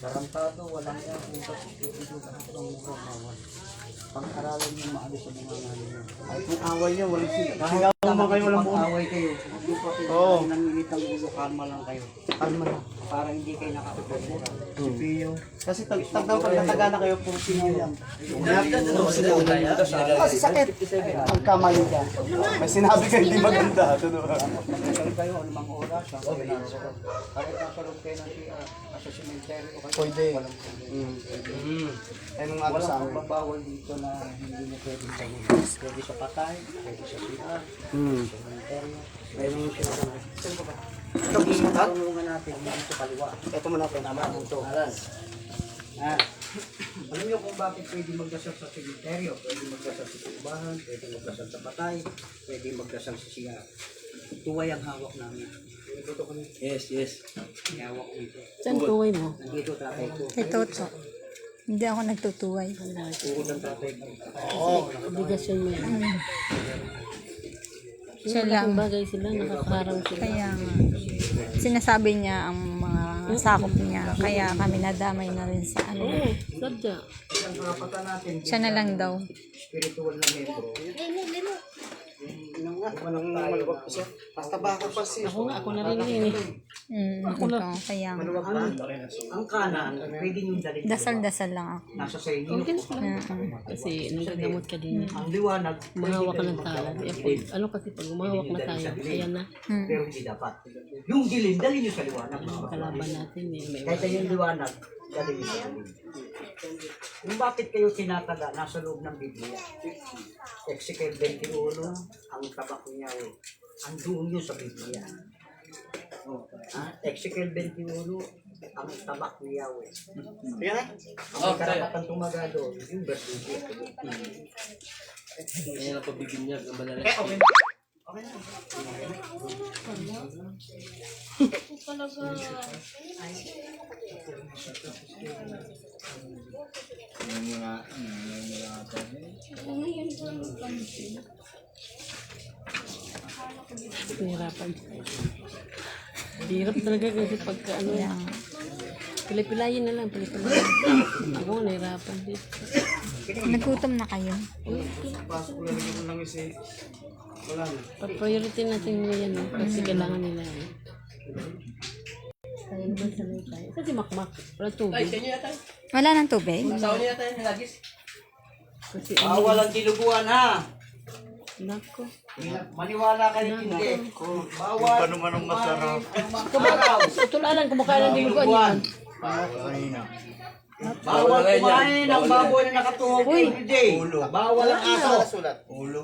Tarantado, walang yan. Utak, ito lahat ng mura, bawal. Pag-aralan yung maalis sa mga nanin nyo. Kahit may away niya, walang sila. Naman kayo, walang buo. away kayo. Oo. nanginit ang ulo, kalma lang kayo. Kalma na. Para hindi kayo nakakapagmura. Si Pio. Kasi tag tagdaw pag natagana kayo, puro Pio yan. Kasi sakit. Pagkamali ka. May sinabi ka hindi maganda. Ano ba? Magkakaroon kayo, anumang oras. ang. Kahit nasa loob kayo ng CR, nasa cemetery. Pwede. Walang problema. Mm. Mm. Ayun ang ano sa Walang amin. pagbabawal dito na hindi na pwedeng gawin. Pwede sa patay, pwede sa CR, Mm. cemetery. Ayun yung sinasabi. Ito, tulungan natin dito kaliwa. Ito mo natin. Tama mo ito. Ah. Alam niyo kung bakit pwede magdasal sa cemetery, pwede magdasal sa simbahan, pwede magdasal sa patay, pwede magdasal sa siya. Tuway ang hawak namin. Yes, yes. May hawak ko ito. Saan tuway mo? Nandito tatay ko. Kay Toto. Hindi ako nagtutuway. Puro ng tatay ko. Obligasyon mo yan. Siya lang. bagay sila, nakakaharang sila. Kaya nga, sinasabi niya ang mga sakop niya. Kaya kami nadamay na rin sa ano. Oo, sadya. Siya na lang daw. spiritual na membro. Walang maluwag pa siya. Basta baka pa siya. Ako nga, ako na rin yun eh. Mm, ito, kaya nga. Ang kanan, pwede niyong dalhin. Dasal-dasal lang ako. Nasa sa inyo. Okay lang. Mm, Kasi nagagamot ka din. Ang liwanag, Umahawak ka ng tala. Eh, pag- ano kasi pag umahawak na tayo, ayan na, mm. pero hindi dapat. Yung dilim, dalhin niyo sa liwanag. kalaban natin eh. Kahit yung liwanag, dalhin niyo sa dilim. Kung bakit kayo tinataga nasa loob ng Biblia, Ezekiel 21, ang tabak niya eh. Andun yun sa Biblia. Ah, Ezekiel 21, ang tabak ni Yahweh. Kaya na. Ang karapatan tumaga doon, yung versikulo. Kaya na pabibinyag ang banal. Eh, okay. Okay na. Hirapan. Hirap talaga kasi pagka ano, nga. pilipilayin na lang, pilipilayin. Ako, nahirapan din. Nagutom na kayo. Pasok lang yung lang isa. Wala na. Pa-priority natin mo yan eh, kasi kailangan nila Kaya naman sanay tayo. Kasi makmak, wala Ay, tubig. sa inyo yata. Wala ng tubig? Asawa niya yata yung lagis. Kasi Bawal ang diluguan ha! nako. Maniwala kayo hindi. Bawal. Paano man ang masarap? Araw. Tulalan, kumakain ng diluguan yan. Bawal kumain ng baboy na nakatuhog every day. Bawal ang aso. Sulat. Ulo.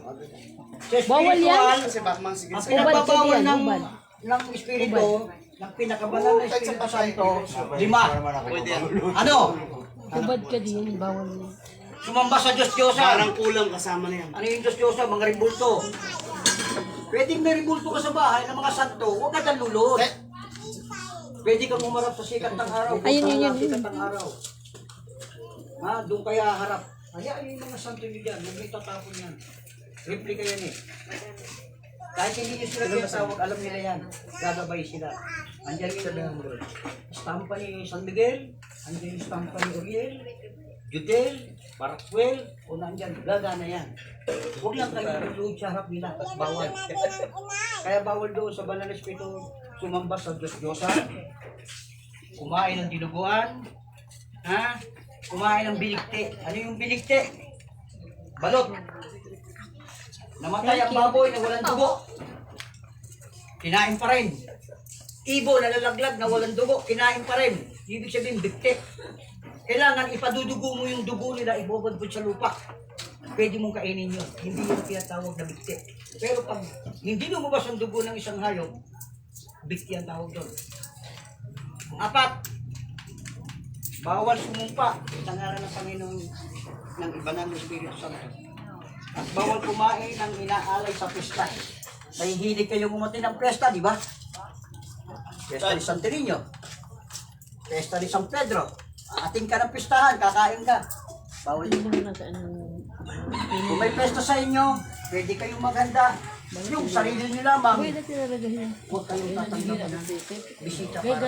Sa Bawal yan. Kasi Batman sige. ang Ubad pinagbabawal yan, ng ubad. Ng espiritu, ng pinakabanal na espiritu santo, lima. Ano? Kubad ka din, bawal na. Sumamba sa Diyos Diyosa. Parang kulang kasama na yan. Ano yung Diyos Diyosa? Mga ribulto. Pwedeng may ribulto ka sa bahay ng mga santo, huwag ka dalulot. Pwede kang umarap sa sikat ng araw. Ayun, yun, yun, sikat ng araw. Ha, doon kaya harap. Kaya yung mga santo nyo dyan, huwag may tatapon yan. Replika yan eh. Kahit hindi nyo sila tinatawag, alam nila yan. Gagabay sila. Andiyan yung stampa ni San Miguel, andiyan yung stampa ni Uriel, Judel, Barakwel, o nandyan, gagana yan. Huwag lang kayo nagluhod sa harap nila, bawal. Kaya bawal doon sa banal na espiritu sumamba sa Diyos Diyosa, kumain ng dinuguan, ha? Kumain ng biligte. Ano yung biligte? Balot. Namatay ang baboy na walang dugo. Kinain pa rin. Ibo na lalaglag na walang dugo, kinain pa rin. Ibig sabihin, bigte. Kailangan ipadudugo mo yung dugo nila, ibubudbud sa lupa. Pwede mong kainin yun. Hindi yung tinatawag na bigte. Pero pag hindi lumabas ang dugo ng isang hayop, bigte ang tawag doon. Apat, bawal sumumpa sa ngalan ng Panginoon ng iba ng Espiritu Santo. At bawal kumain ng inaalay sa pista. Nahihilig kayo kumati ng pesta, di ba? Pesta ni Santo Niño. Pesta ni San Pedro. Ating ka ng pistahan, kakain ka. Bawal Hindi na ano, kung may pesta sa inyo, pwede kayong maghanda. Yung sarili nyo lamang, yun. huwag kayong tatanggapan ng bisita para?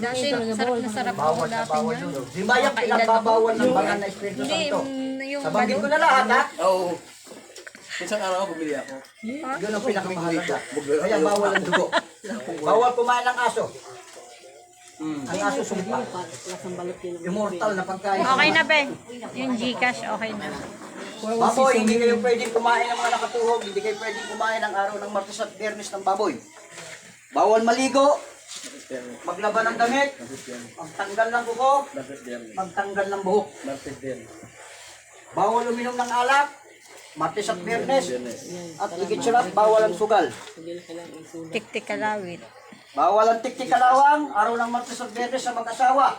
Dati, sarap na sarap ako Bawal na bawal niyan. yun. Di ba yung pinagbabawal ng banal na Espiritu Hindi, Santo? mm, yung Sabanggit ko na lahat ha. Oo. Isang araw bumili ako. Yun ang pinakamahalaga. Kaya bawal ang dugo. Bawal kumain ng aso. Ang aso sumpa. Immortal na pagkain. Okay na, be. Yung Gcash, okay na. Baboy, hindi kayo pwedeng kumain ng mga nakatuhog. Hindi kayo pwedeng kumain ng araw ng Martes at Biyernes ng baboy. Bawal maligo. Maglaban ng damit. Magtanggal ng din. Magtanggal ng buhok. Martes. Bawal uminom ng alak. Martes at Biyernes. At higit sa lahat, bawal ang sugal. Tik-tik kalawit. Bawal ang tiktik kalawang, araw ng Martes at Biyernes sa mag-asawa.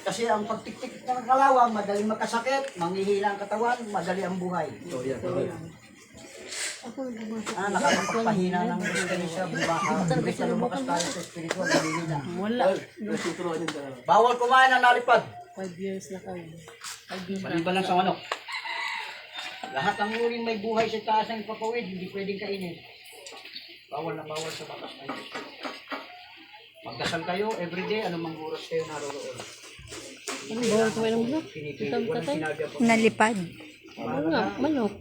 Kasi ang pagtiktik ng kalawang, madaling magkasakit, manghihila ang katawan, madali ang buhay. Oh, yan. Ah, nakakapagpahina ng espiritu bumaka. Imbis na lumakas tayo sa espiritu, nalilina. Wala. Bawal kumain ng nalipad. Five years na kayo. Five years na. Maliban lang sa manok. Lahat ng uling may buhay sa taas ng papawid, hindi pwedeng kainin. Bawal na bawal sa batas ng Diyos. Magdasal kayo, everyday, anumang oras kayo naroroon. Ano bawal kumain ng bulok? Pinipili ko ng sinabi ang Nalipad. Oo nga, manok.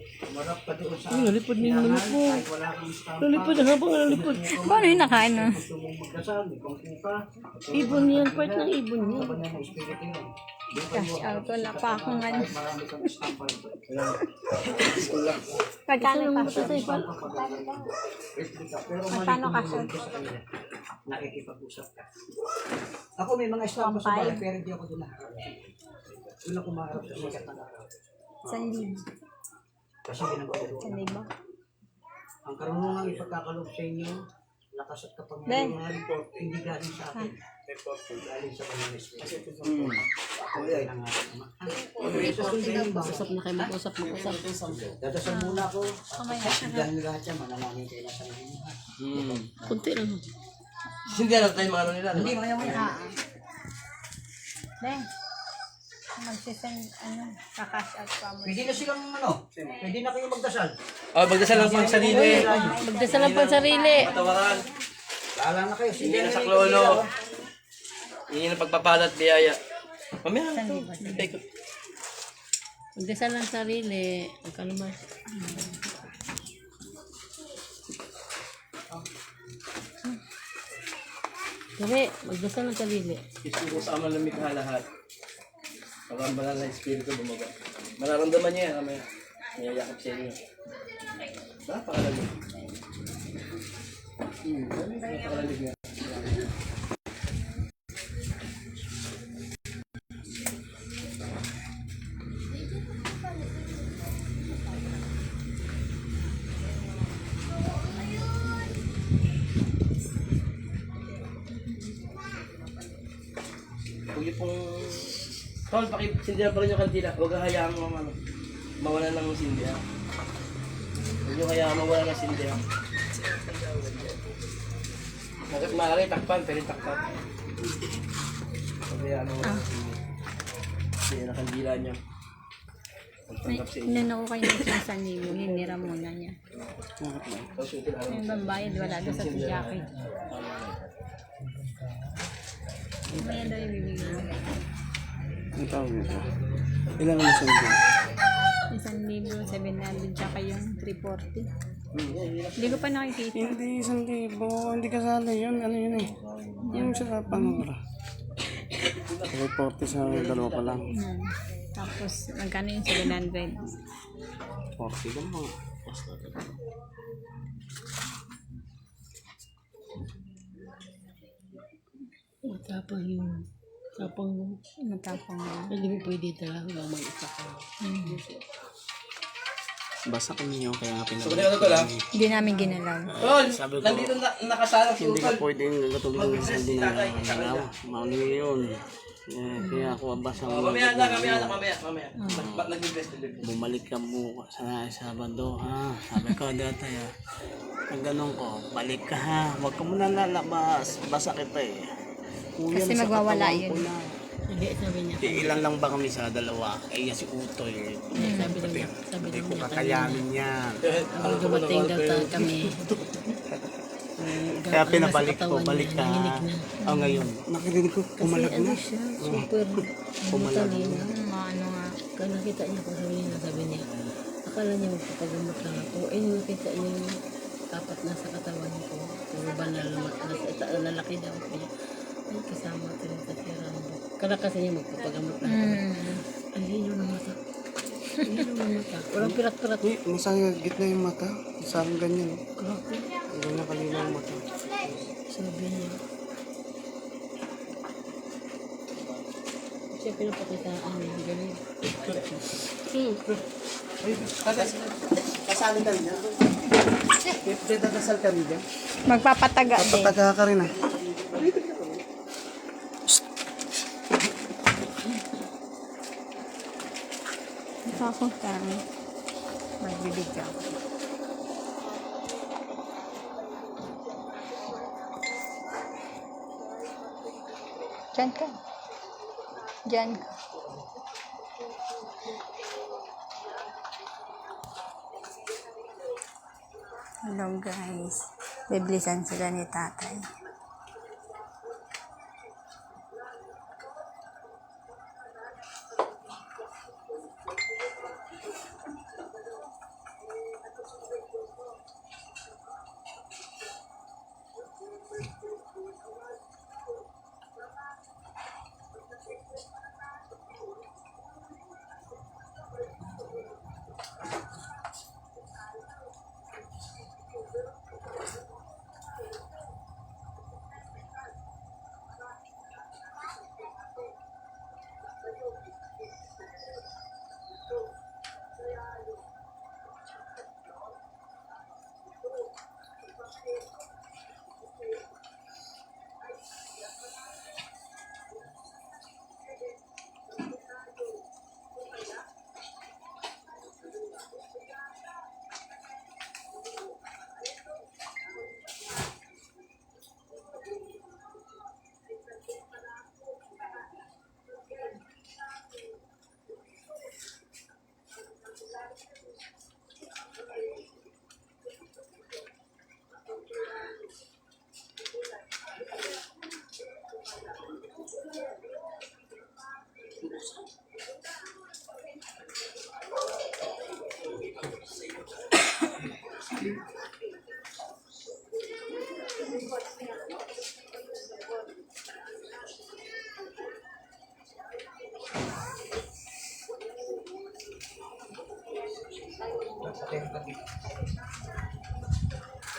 Ay, nalipad din yung manok stampa. Nalipad na habang nalipad. Paano yung nakain pangkuka. Ibon yan, part ng ibon yan. Cash out. Wala pa ano. Nito. Pagkano Ano pa mo tatay pa? Pero Magkano ka, sir? ko sa kanila. Nakikipag-usap ka. Ako may mga stampa sa bahay, pero hindi ako doon naharap. Doon ako maharap sa sikat ng San libo. Kasi ginagawa San libo. Ang karunungan ipagkakalob sa inyo, lakas at kapangyarihan, hindi galing sa akin. Galing sa mga espiritu. Kaya ng ating ama. Susundin ba? Usap na kayo, mag-usap, mag-usap. Dadasal muna ako. Dahil lahat yan, manalangin kayo na sa inyo. Hmm. Kunti lang. Hindi na tayo mga ano nila. Hindi, maya maya. Be. Magsisend, ano, kakash out pa mo. Pwede na silang ano, pwede na kayo magdasal. Oh, magdasal lang pang sarili. Magdasal lang pang sarili. Matawaran. Lala na kayo. Hindi na sa klono. Hindi na pagpapalat biyaya. Mamaya na ito. Magdasal lang sarili. Ang kalumas. Sabi, magdasal lang sarili. Isuko sa aman ng mikha lahat. Pag ang banal na espiritu bumaba. Mararamdaman niya yan kamaya. Niyayakap sa inyo. Napakalalim. Hmm, nga. Tol, pakisindihan pa rin yung kandila. Huwag hayaan mo ano, mawala ng sindihan. Huwag niyo hayaan mawala ng sindihan. Bakit maaari takpan, pero takpan. Huwag hayaan mawala ng sindihan. Kasi yun ang kandila sa inyo. Inano ko kayo ng San libo, hinira muna niya. Yung bambayad, wala doon sa tiyaki. Kaya daw yung bibigyan mo. Ang tawag nito. Ilan ang nasundo? Isang libo, 700, tsaka yung 340. Hindi ko pa nakikita. Hindi, isang libo. Hindi kasali yun. Ano yun eh? Yung sa panobra. Report sa dalawa pa lang. Hmm. Tapos, magkano yung 700? 40 lang mga. Tapang yung... Tapang yung... Matapang yun. Hindi mo pwede talaga lang mag-isa ka. Basta kami yun, kaya nga So, pinag- kaya ano to lang? Hindi namin ginalaw. Tol, nandito na, nakasalang si Hindi ka Utol. pwedeng katulad ng sabi na nalaw. Mauli yun. Eh, kaya ako basta Oh, mamaya na, mamaya na, mamaya, mamaya. Ba't nag-invest delivery? bumalik ka mo sa Sabado ha. Sabi ko dati ha. Pag ganun ko, balik ka ha. Huwag ka muna lalabas. Basa kita eh. Kuya, Kasi sa magwawala katawan yun. ko na. Hindi, sabi niya. Ilan lang ba kami sa dalawa? Eh, yan si Utoy. Hindi, sabi niya. Sabi Hindi niya. ko kakayanin yan. Ang dumating daw ta kami. Kaya pinabalik ko, balik ka. Na. Oh, ngayon. Nakikinig ko, Kasi pumalag ano na. siya, super matalino. Hmm, ano nga. Kaya nakita niya kung sabi niya, sabi niya, akala niya magpapagamot lang ako. Eh, nung nakita niya yung tapat na sa katawan ko, puro ba na lalaki daw ko niya. Ay, kasama rin kasi Rambo. Kala kasi niya magpapagamot ako. Hmm. Ang lino ng mata. Ang lino ng mata. Walang pirat-pirat. Uy, nasa gitna yung mata. Sa akin ganyan. Grabe. Ganyan kalina ang mata. Sabi niya. Siya pinapakitaan niya. Ganun. Hmm. Kasali ka rin yan. Dadasal ka rin dyan. Magpapataga din. Pataga ka rin ah. Ito ako kami. Magbibigyan. Diyan ka. Diyan ka. Hello guys. Biblisan sila ni tatay.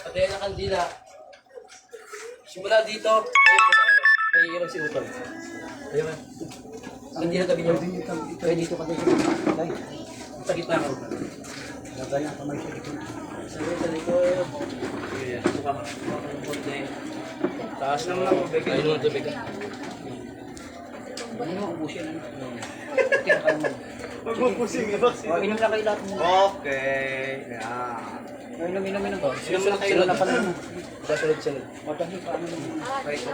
Patay na kandila. Simula dito, ayun ano. May iiram si Utol. Ayun ba? Kandila tabi niyo. Kaya dito ka dito. Tay, Sa gitna ko. gagaya ka may sa gitna. Sabi sa likod. Yeah, suka ka. Suka ka ng konti. Taas lang lang. Ayun mo tubig ka. Ano mo, ubusin na. Tira ka naman. Magpupusing ba? O, inom na kayo lahat. Okay. Yeah. O, inom, inom, inom. Inom na kayo sunod. na pala. Sa sunod, sunod. Dahil pa ano naman. Right.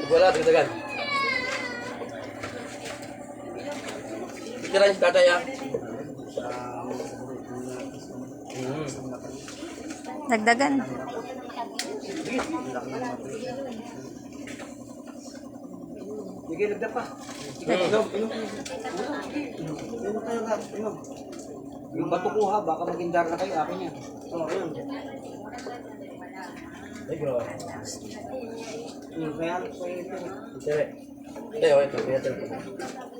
Pag wala, dagdagan. Picturean si tatay ah. Hmm. Dagdagan. Sige, lagda pa. Sige, inom, inom. Inom, kayo lahat. Inom. Yung bato ko ha, baka maging dar na kayo, akin yan. Oh, ayun. Ay, bro. Yung kaya, kaya ito. Sere. Hindi, okay ito. Kaya ito.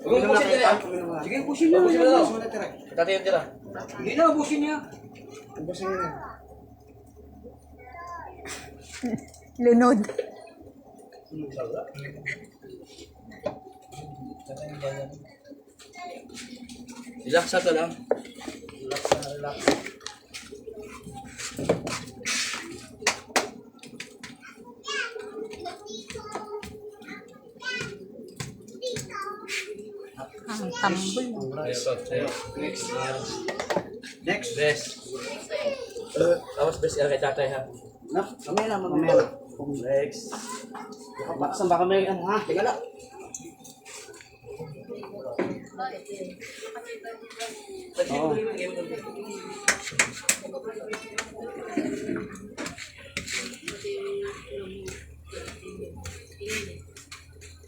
Huwag mo na tira. Inom na. Sige, daw. na. Sumunod tira. Tatay yung tira. Hindi na, ubusin niya. Ubusin mo. Lunod. Relax na to lang. Ang tambol. Ayun to. Ayun. Next. Next. Best. Tapos best yan kay tatay ha. Na, mamaya na, mamaya na. Next. Saan baka may ano ha? Teka Oo.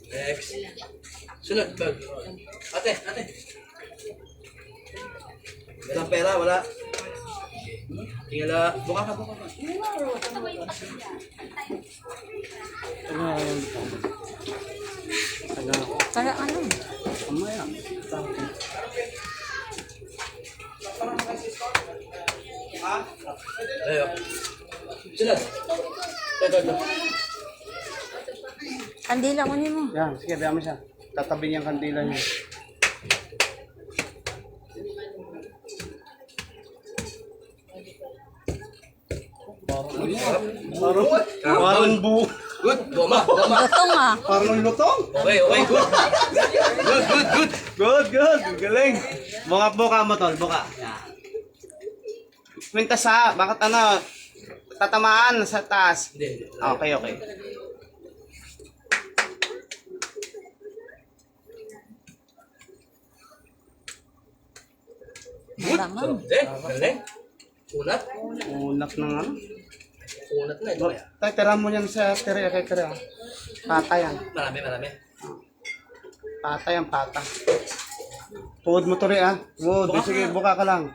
Next. Sunod, bag. Ate, ate. Walang pera, wala. Tingala, buka ka, buka ka. Taga, ayun po. Taga, Taga ano? mamaya. Ayo. Sunod. Ito, ito. Kandila ko mo. Yan, sige, biya mo siya. Tatabi niyang kandila niya. Parang, parang bu. Good, goma, goma. Lutong ah. Parang lutong. Okay, okay, good. Good, good, good. Good, good. Galing. Buka, buka mo, tol. Buka. Yan. Kwintas ha. Bakit ano? Tatamaan sa taas. Okay, okay. Good. Eh, galing. Unat. Unak ng ano. Unat na. Ito kaya. Tay, tira mo yan sa tira. Kay tira. Pata yan. Marami, marami. Pata yan, pata. Tuhod mo to rin ah. Wood, sige, buka ka lang.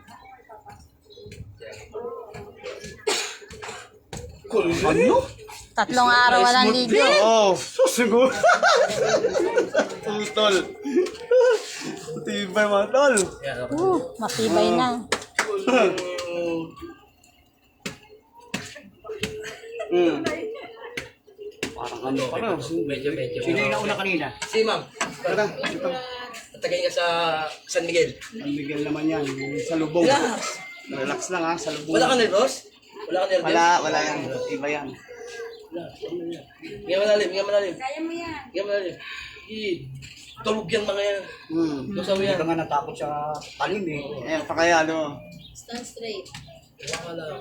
Ano? Tatlong araw walang ligo. Oo, oh, susiguro. Tutol. Tibay mga tol. Yan, okay. Uh, matibay na. Hmm. Parang ano pa rin. Medyo, medyo. Sino yung nauna kanina? Si ma'am. Tara, ito. Tatagay ka sa San Miguel. Ang bigyan naman yan. Sa lubong. Relax. Relax lang ha, sa lubong. Wala ka nervous? Wala ka nervous? Wala, wala yan. Iba yan. Hinga malalim, hinga malalim. Kaya mo yan. Hinga malalim. I- Tulog yan mga yan. Hmm. Lusaw yan. Hindi ka nga natakot sa talim eh. Ayan, pa kaya ano. Stand straight. Wala.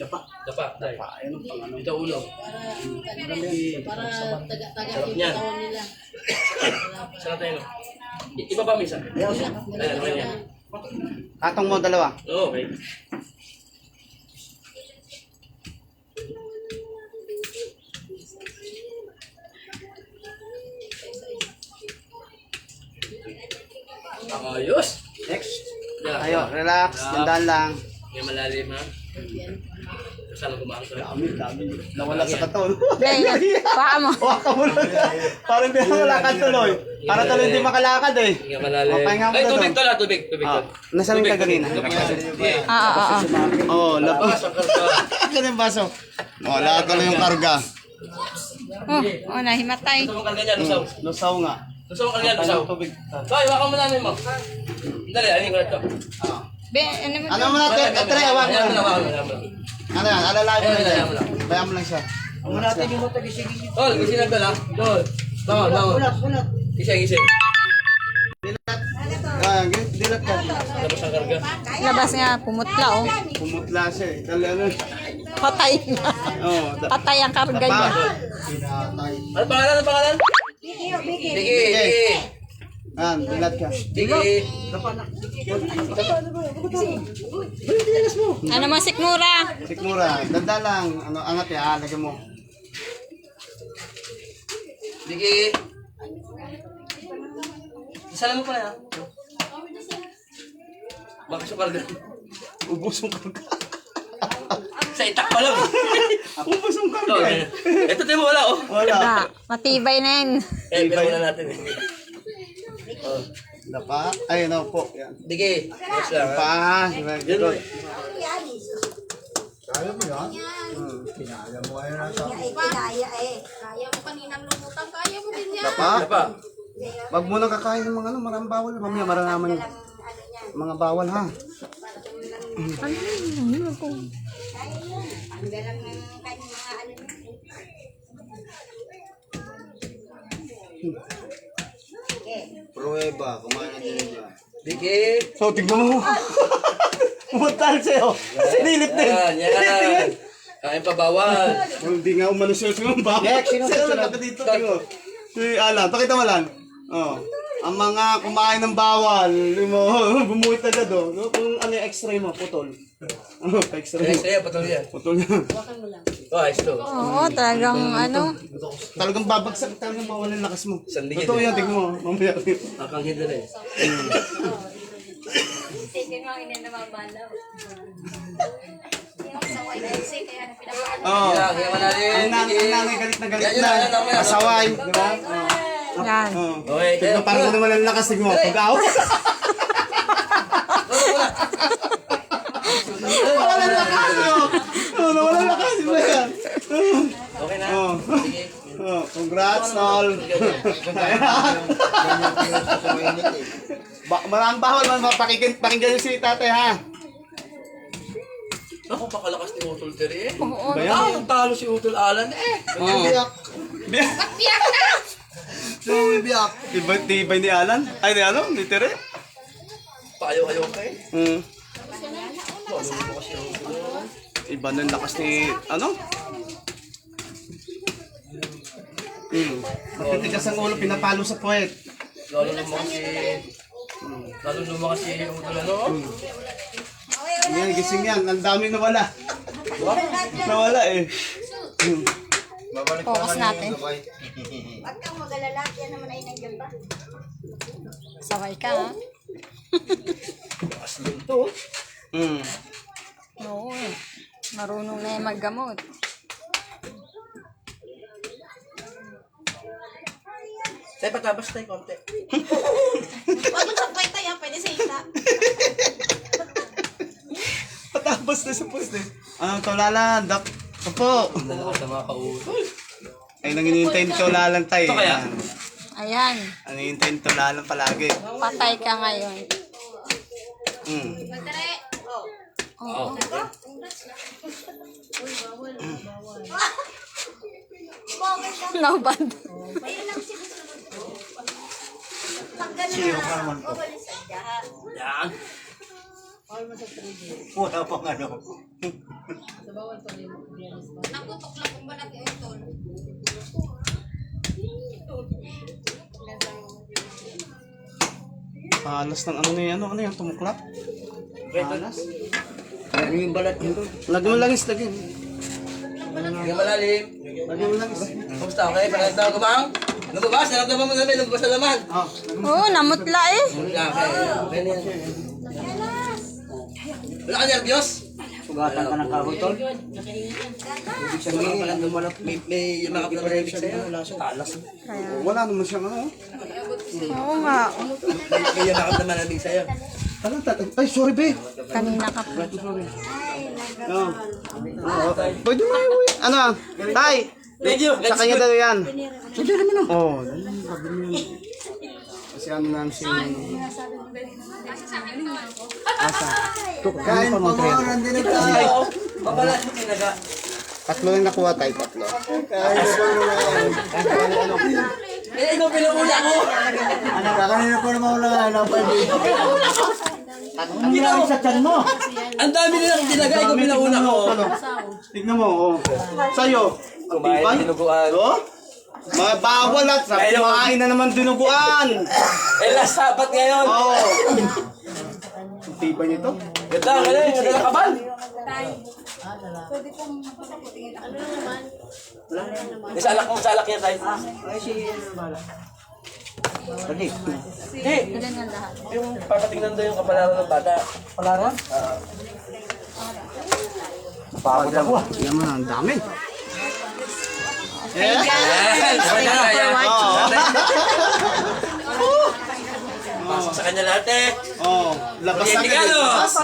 Dapa. Dapa, dahil. Pa, ayun ang pang ano. Ito ulo. Para taga-taga Sarap yung katawan nila. Tayo no? I- Iba pa misa? Ayan, okay yan. Atong mo dalawa. Oo, okay. Ayos! Next. Yan. Ayo, relax. Dandan lang. Ngayon malalim ha. Saan ang gumaan ka? Dami, dami. Nawala sa katon. Gay, paa mo. Waka mo lang. Parang hindi na malakad tuloy. Para tuloy hindi makalakad eh. Ngayon malalim. Mo Ay, na tubig doon. to la, tubig, tubig Ah, nasaan ka kanina? Ah, ah, ah, ah. Oo, oh, labas. Labas yung baso. Wala tuloy yung karga. Oh, oh, nahimatay. Gusto mo karga niya, lusaw. Lusaw nga. Gusto mo karga niya, lusaw. Tubig. Hoy, wakan mo namin mo. Dali, alin ko na ito. Be, ano mo? Ano mo natin? Ito na, awak mo Ano yan? Alalayan mo lang. Bayan mo lang siya. Ang natin yung mga tagisingin nyo. Tol, gising na ka lang. Tol. Bangon, bangon. Ulat, ulat. Gising, gising. Ah, gil- dilat ka. Labas ang karga. Labas nga, pumutla oh. Pumutla siya eh. Dali ano. Patay na. Oo. da- Patay ang karga niya. Pinatay. Ano pangalan? Ano pangalan? Biki, Biki. Biki. Ah, dilat ka. Biki. Ano mo, sikmura? Sikmura. Danda lang. Ano, angat ya. Lagyan mo. Biki. Isalan mo pa na. Baka sa karga. Ubus yung karga. Sa itak pa lang. Ubus yung karga ito tayo mo wala oh. Wala. Matibay na yun. Eh, pero muna natin eh. Oh. Dapa. Ay, no po. Yan. Biki. Yes lang ha. Pa. Diba? Yun Good. eh. Kaya eh. Kaya mo kaninang lumutan, kaya mo din yan. Dapa. Ano pa? Wag mo nang kakain ng mga ano, maraming bawal. Mamaya maranaman yung mga bawal ha. Ano yun? Ano ko? Ang galang ng kanyang mga ano. Prueba, kumain na din niya. Biki. So, tignan mo. Pumuntal sa'yo. Sinilip din. Yan, yan. Kain pa bawal. Hindi nga umano siya sa mga bawal. Next, sino Sino na dito? Tingnan mo. Si Alan, pakita mo Alan. Oh. Ang mga kumain ng bawal, yung mga bumuhit oh. No? Kung ano yung x-ray mo, putol. Ano, x-ray mo. Kaya patol yan. Putol yan. Oh, ayos to. Oo, talagang ano. Talagang babagsak, talagang mawala yung lakas mo. Sandigin Totoo eh. yan, tignan mo. Mamaya. Akang hindi na eh. Sige nga, na na sige, kaya pinapaalam. Oo. Kaya, kaya manali. Ang nanay, galit na galit na. Kasaway, di ba? Oo. Yan. Oo. Okay, Tignan parang naman ang lakas, mo. Pag-out. Wala na lakas, oh. Oo, nawala na lakas, yan? Okay na. Oo. Sige. Oh, congrats, tol. ba marang bawal man mapakinggan pakinggan si tatay ha. Ako, pakalakas ni Utol Terry eh. Oo. Ba yan? talo si Utol Alan eh. Oh. Biyak. Biyak. Biyak na! biyak. Iba, iba ni Alan? Ay, ni ano? Ni Tere? Paayaw-ayaw ka eh. Hmm. Iba na yung lakas ni, ano? Hmm. Matitigas ang ulo, pinapalo sa puwet. Lalo naman kasi... Lalo naman kasi Utol ano? Yan, gising yan. Ang dami nawala. Nawala eh. Hmm. Focus natin. Kang mag-alala, yan naman ay nandiyan pa. Saway ka ha. Hmm. Oo. Marunong na yung maggamot. Tayo patabas tayo konti. Huwag mo sabay tayo, pwede sa isa. Patapos na sa post eh. Anong tolala, dak? Opo. Dalawa sa mga kautol. Ay, nang hinihintay ni tolalan tayo. Ito kaya? Ayan. Ang hinihintay ni tolalan palagi. Patay ka ngayon. Hmm. Oh. Oo. Lang. No bad. Ayun lang sinusunod ko. Pag gano'n na, bawal sa dya. Yan. Wala pang ano. Nakutok lang kung ba nag-iutol. Alas ng ano na yan, ano, ano yan, tumuklap? Alas? Ano yung balat nito? Lagyan mo langis, lagyan. Hindi malalim. Lagyan mo langis. Kumusta? Okay? Parang tawag ka bang? Lumabas? Naramdaman mo namin. Lumabas na naman. Ah, Oo, namutla eh. Wala ka. Okay na yan. Wala ka nervyos? Sugatan ka ng kahoy, tol? Ibig sabihin, Wala lumalap. May, na marimik sa'yo. Talas. wala naman siyang ano. Oo nga. May yamakap na marimik sa'yo. Ano, tat- ay, sorry, be. Kanina ka pa. No. Oo. Pwede mo iuwi. Ano, tay, Thank you. sa kanya daw yan. Sige naman na. Oo. Kasi ano namin si... Kain pa mo, nandito na tayo. Papala mo tinaga. Tatlo yung nakuha tayo, tatlo. Eh, ikaw pinaula ko. Ano ka, kanina ko naman wala ano, pwede. Ang hirap sa tiyan mo. Ang dami nilang tinaga. Ikaw pinauna ko. Tignan mo, oh. Sa'yo. Ang Kumain tibay. dinuguan. Oh? Mga bawal at sa kumain na naman dinuguan. Eh, last sabat ngayon. Oo. Ang tibay nito. Ganda, galing. Ganda ng kabal. May salak mo, salak yan tayo. Ay, si ano bala. Pwede. Hindi. Yung papatingnan daw yung kapalaran ng bata. Palaran? Pagod ako ah. Yan mo, ang dami. Yeah. Yes! Oo. Pasok sa kanya lahat eh. Oh, labas no? Labas.